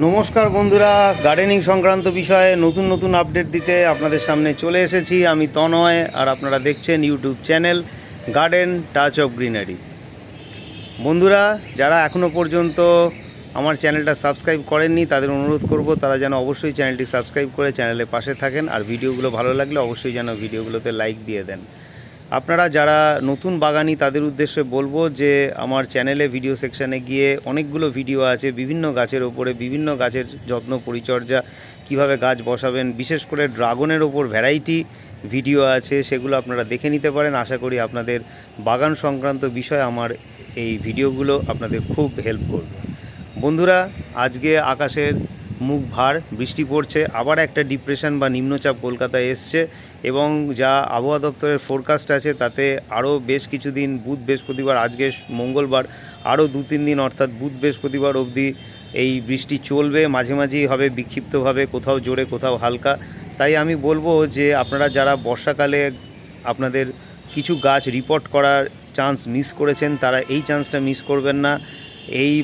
নমস্কার বন্ধুরা গার্ডেনিং সংক্রান্ত বিষয়ে নতুন নতুন আপডেট দিতে আপনাদের সামনে চলে এসেছি। আমি তনয়, আর আপনারা দেখছেন YouTube channel garden touch of greenery বন্ধুরা, যারা এখনও পর্যন্ত আমার চ্যানেলটা সাবস্ক্রাইব করেননি, তাদের অনুরোধ করব তারা যেন অবশ্যই চ্যানেলটি সাবস্ক্রাইব করে চ্যানেলের পাশে থাকেন, আর ভিডিওগুলো ভালো লাগলে অবশ্যই যেন ভিডিওগুলোতে লাইক দিয়ে দেন। আপনারা যারা নতুন বাগানি, তাদের উদ্দেশ্যে বলব যে, আমার চ্যানেলে ভিডিও সেকশানে গিয়ে অনেকগুলো ভিডিও আছে, বিভিন্ন গাছের ওপরে বিভিন্ন গাছের যত্ন পরিচর্যা, কীভাবে গাছ বসাবেন, বিশেষ করে ড্রাগনের ওপর ভ্যারাইটি ভিডিও আছে, সেগুলো আপনারা দেখে নিতে পারেন। আশা করি আপনাদের বাগান সংক্রান্ত বিষয় আমার এই ভিডিওগুলো আপনাদের খুব হেল্প করবে। বন্ধুরা, আজকে আকাশের মুখ ভার, বৃষ্টি পড়ছে, আবার একটা ডিপ্রেশন বা নিম্নচাপ কলকাতায় এসছে এবং যা আবহাওয়া দপ্তরের ফোরকাস্ট আছে তাতে আরও বেশ কিছুদিন, বুধ বৃহস্পতিবার, আজকে মঙ্গলবার, আরও দু তিন দিন অর্থাৎ বুধ বৃহস্পতিবার অবধি এই বৃষ্টি চলবে। মাঝে মাঝেই হবে বিক্ষিপ্তভাবে, কোথাও জোরে, কোথাও হালকা। তাই আমি বলব যে আপনারা যারা বর্ষাকালে আপনাদের কিছু গাছ রিপোর্ট করার চান্স মিস করেছেন, তারা এই চান্সটা মিস করবেন না। এই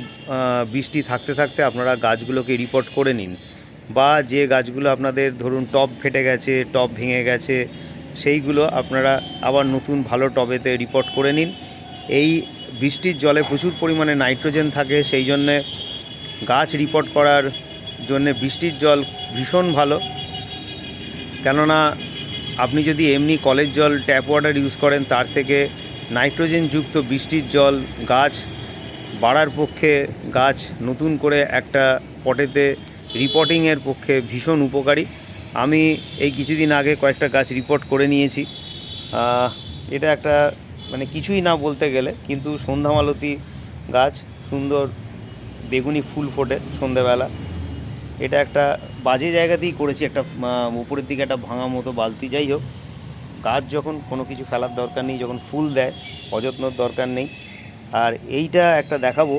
বৃষ্টি থাকতে থাকতে আপনারা গাছগুলোকে রিপোর্ট করে নিন। বা যে গাছগুলো আপনাদের ধরুন টব ফেটে গেছে, টব ভেঙে গেছে, সেইগুলো আপনারা আবার নতুন ভালো টবেতে রিপোর্ট করে নিন। এই বৃষ্টির জলে প্রচুর পরিমাণে নাইট্রোজেন থাকে, সেই জন্যে গাছ রিপোর্ট করার জন্যে বৃষ্টির জল ভীষণ ভালো। কেননা আপনি যদি এমনি কলের জল ট্যাপ ওয়াটার ইউজ করেন, তার থেকে নাইট্রোজেনযুক্ত বৃষ্টির জল গাছ বাড়ার পক্ষে গাছ নতুন করে একটা পটেতে রিপোর্টিংয়ের পক্ষে ভীষণ উপকারী। আমি এই কিছুদিন আগে কয়েকটা গাছ রিপোর্ট করে নিয়েছি। এটা একটা মানে কিছুই না বলতে গেলে, কিন্তু সন্ধ্যামালতি গাছ সুন্দর বেগুনি ফুল ফোটে সন্ধেবেলা এটা একটা বাজে জায়গাতেই করেছি, একটা উপরের দিকে একটা ভাঙা মতো বালতি যাই হোক। গাছ যখন কোনো কিছু ফেলার দরকার নেই, যখন ফুল দেয়, অযত্নর দরকার নেই। আর এইটা একটা দেখাবো।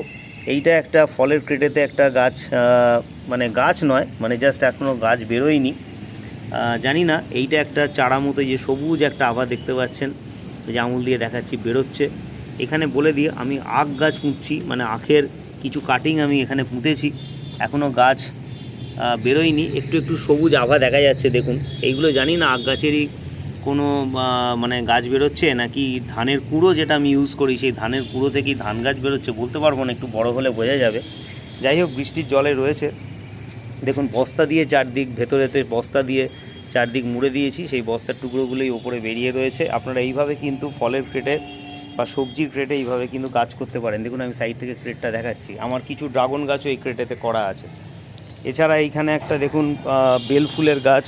এইটা একটা ফলের ক্রেটেতে একটা গাছ মানে গাছ নয় মানে জাস্ট এখনও গাছ বেরোয়নি। জানি না, এইটা একটা চারা মতো যে সবুজ একটা আভা দেখতে পাচ্ছেন যে আঙুল দিয়ে দেখাচ্ছি, বেরোচ্ছে। এখানে বলে দিয়ে আমি আখ গাছ পুঁতছি মানে আখের কিছু কাটিং আমি এখানে পুঁতেছি। এখনও গাছ বেরোয়নি, একটু একটু সবুজ আভা দেখা যাচ্ছে, দেখুন। এইগুলো জানি না, আখ গাছেরই কোনো মানে গাছ বেরোচ্ছে নাকি ধানের কুড়ো যেটা আমি ইউজ করি, সেই ধানের কুড়ো থেকেই ধান গাছ বেরোচ্ছে বলতে পারব না, একটু বড় হলে বোঝা যাবে। যাই হোক, বৃষ্টির জলে রয়েছে। দেখুন, বস্তা দিয়ে চারদিক ভেতরেতে বস্তা দিয়ে চারদিক মুড়ে দিয়েছি, সেই বস্তার টুকরোগুলোই ওপরে বেরিয়ে রয়েছে। আপনারা এইভাবে কিন্তু ফলের ক্রেটে বা সবজির ক্রেটে এইভাবে কিন্তু গাছ করতে পারেন। দেখুন, আমি সাইড থেকে ক্রেটটা দেখাচ্ছি। আমার কিছু ড্রাগন গাছও এই ক্রেটেতে করা আছে। এছাড়া এইখানে একটা, দেখুন বেল ফুলের গাছ।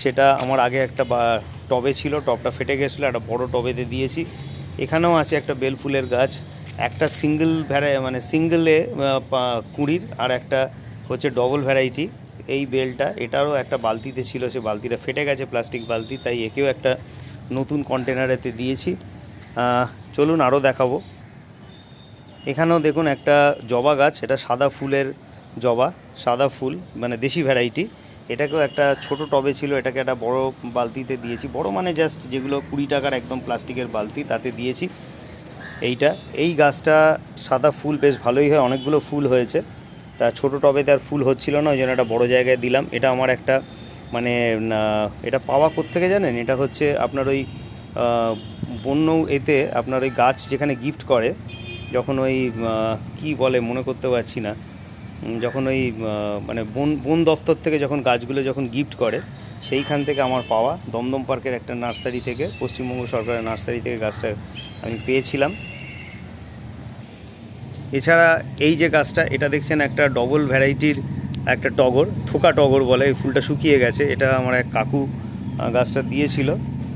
সেটা আমার আগে একটা টবে ছিল, টবটা ফেটে গেছিল, একটা বড় টবেতে দিয়েছি। এখানেও আছে একটা বেল ফুলের গাছ, একটা সিঙ্গেল ভ্যারাই মানে সিঙ্গেলে কুড়ির, আর একটা হচ্ছে ডবল ভ্যারাইটি। এই বেলটা, এটারও একটা বালতিতে ছিল, সে বালতিটা ফেটে গেছে, প্লাস্টিক বালতি, তাই একেও একটা নতুন কন্টেনারেতে দিয়েছি। চলুন আরও দেখাবো। এখানেও দেখুন একটা জবা গাছ, এটা সাদা ফুলের জবা, সাদা ফুল মানে দেশি ভ্যারাইটি। এটাকেও একটা ছোট টবে ছিল, এটাকে একটা বড় বালতিতে দিয়েছি। বড় মানে জাস্ট যেগুলো কুড়ি টাকার একদম প্লাস্টিকের বালতি, তাতে দিয়েছি। এইটা, এই গাছটা সাদা ফুল, বেশ ভালোই হয়, অনেকগুলো ফুল হয়েছে। তা ছোট টবেতে আর ফুল হচ্ছিল না, ওই জন্য একটা বড় জায়গায় দিলাম। এটা আমার একটা মানে এটা পাওয়া কোত্থেকে জানেন? এটা হচ্ছে আপনার ওই বন্য এতে আপনার ওই গাছ যেখানে গিফট করে, যখন ওই কি বলে, মনে করতে পারছি না। যখন ওই মানে বন বন দফতর থেকে যখন গাছগুলো যখন গিফট করে, সেইখান থেকে আমার পাওয়া দমদম পার্কের একটা নার্সারি থেকে, পশ্চিমবঙ্গ সরকারের নার্সারি থেকে গাছটা আমি পেয়েছিলাম। এছাড়া এই যে গাছটা, এটা দেখছেন একটা ডবল ভ্যারাইটির একটা টগর, থোকা টগর বলে, এই ফুলটা শুকিয়ে গেছে। এটা আমার এক কাকু গাছটা দিয়েছিল।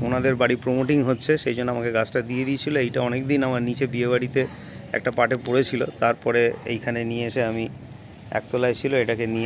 ওনাদের বাড়ি প্রমোটিং হচ্ছে, সেই জন্য আমাকে গাছটা দিয়ে দিয়েছিল। এইটা অনেক দিন আমার নিচে বিয়েবাড়িতে একটা পাটে পড়েছিল। তারপরে এইখানে নিয়ে এসে আমি একতলায় ছিল এটাকে নিয়ে